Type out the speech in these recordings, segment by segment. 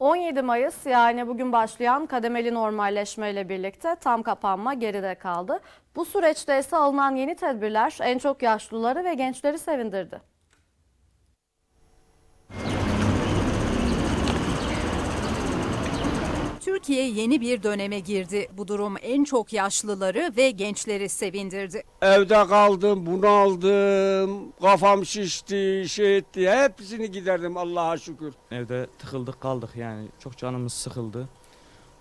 17 Mayıs yani bugün başlayan kademeli normalleşmeyle birlikte tam kapanma geride kaldı. Bu süreçte ise alınan yeni tedbirler en çok yaşlıları ve gençleri sevindirdi. Türkiye yeni bir döneme girdi. Bu durum en çok yaşlıları ve gençleri sevindirdi. Evde kaldım, bunaldım, kafam şişti, şey etti. Hepsini giderdim Allah'a şükür. Evde tıkıldık kaldık yani çok canımız sıkıldı.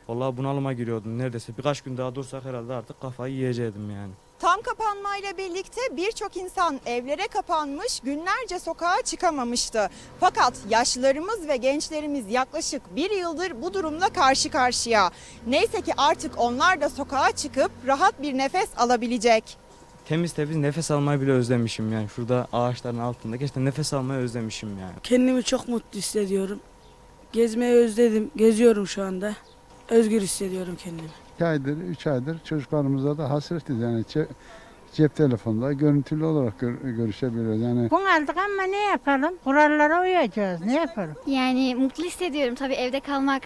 Vallahi bunalıma giriyordum neredeyse birkaç gün daha dursak herhalde artık kafayı yiyecektim yani. Tam kapanmayla birlikte birçok insan evlere kapanmış, günlerce sokağa çıkamamıştı. Fakat yaşlılarımız ve gençlerimiz yaklaşık bir yıldır bu durumla karşı karşıya. Neyse ki artık onlar da sokağa çıkıp rahat bir nefes alabilecek. Temiz temiz nefes almayı bile özlemişim yani şurada ağaçların altında gerçekten nefes almayı özlemişim yani. Kendimi çok mutlu hissediyorum. Gezmeyi özledim. Geziyorum şu anda. Özgür hissediyorum kendimi. 2 aydır, 3 aydır çocuklarımıza da hasretiz yani cep, cep telefonda görüntülü olarak gör- görüşebiliyoruz. Yani Bunaldık ama ne yapalım? Kurallara uyacağız. Ne yapalım? Yani mutlu hissediyorum. Tabii evde kalmak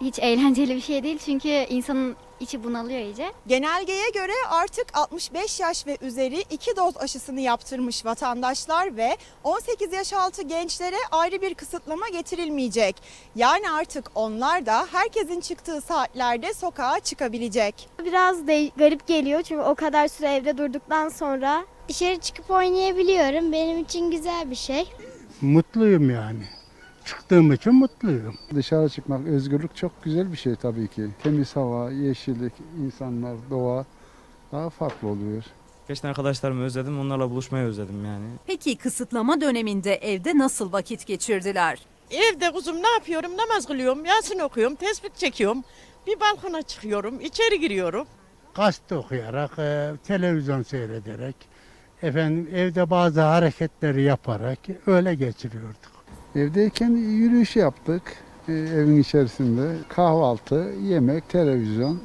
hiç eğlenceli bir şey değil. Çünkü insanın içi bunalıyor iyice. Genelgeye göre artık 65 yaş ve üzeri iki doz aşısını yaptırmış vatandaşlar ve 18 yaş altı gençlere ayrı bir kısıtlama getirilmeyecek. Yani artık onlar da herkesin çıktığı saatlerde sokağa çıkabilecek. Biraz de garip geliyor çünkü o kadar süre evde durduktan sonra dışarı çıkıp oynayabiliyorum. Benim için güzel bir şey. Mutluyum yani. Çıktığım için mutluyum. dışarı çıkmak, özgürlük çok güzel bir şey tabii ki. Temiz hava, yeşillik, insanlar, doğa daha farklı oluyor. Gerçekten arkadaşlarımı özledim onlarla buluşmayı özledim yani. Peki kısıtlama döneminde evde nasıl vakit geçirdiler? Evde kuzum ne yapıyorum? Namaz kılıyorum, Yasin okuyorum, tespih çekiyorum. Bir balkona çıkıyorum, içeri giriyorum. Gazete okuyarak, e, televizyon seyrederek, efendim evde bazı hareketleri yaparak öyle geçiriyorduk. Evdeyken yürüyüş yaptık e, evin içerisinde. Kahvaltı, yemek, televizyon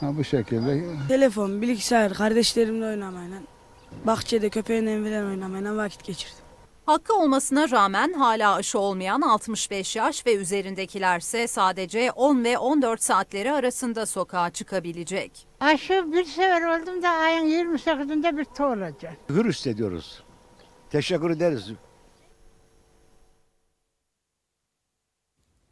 ha, bu şekilde Telefon, bilgisayar, kardeşlerimle oynamayla, bahçede köpeğimle falan oynamayla vakit geçirdim. Hakkı olmasına rağmen hala aşı olmayan 65 yaş ve üzerindekilerse sadece 10 ve 14 saatleri arasında sokağa çıkabilecek. Aşı bir sefer oldum da ayın 28'inde bitti olacak. Hür hissediyoruz. Teşekkür ederiz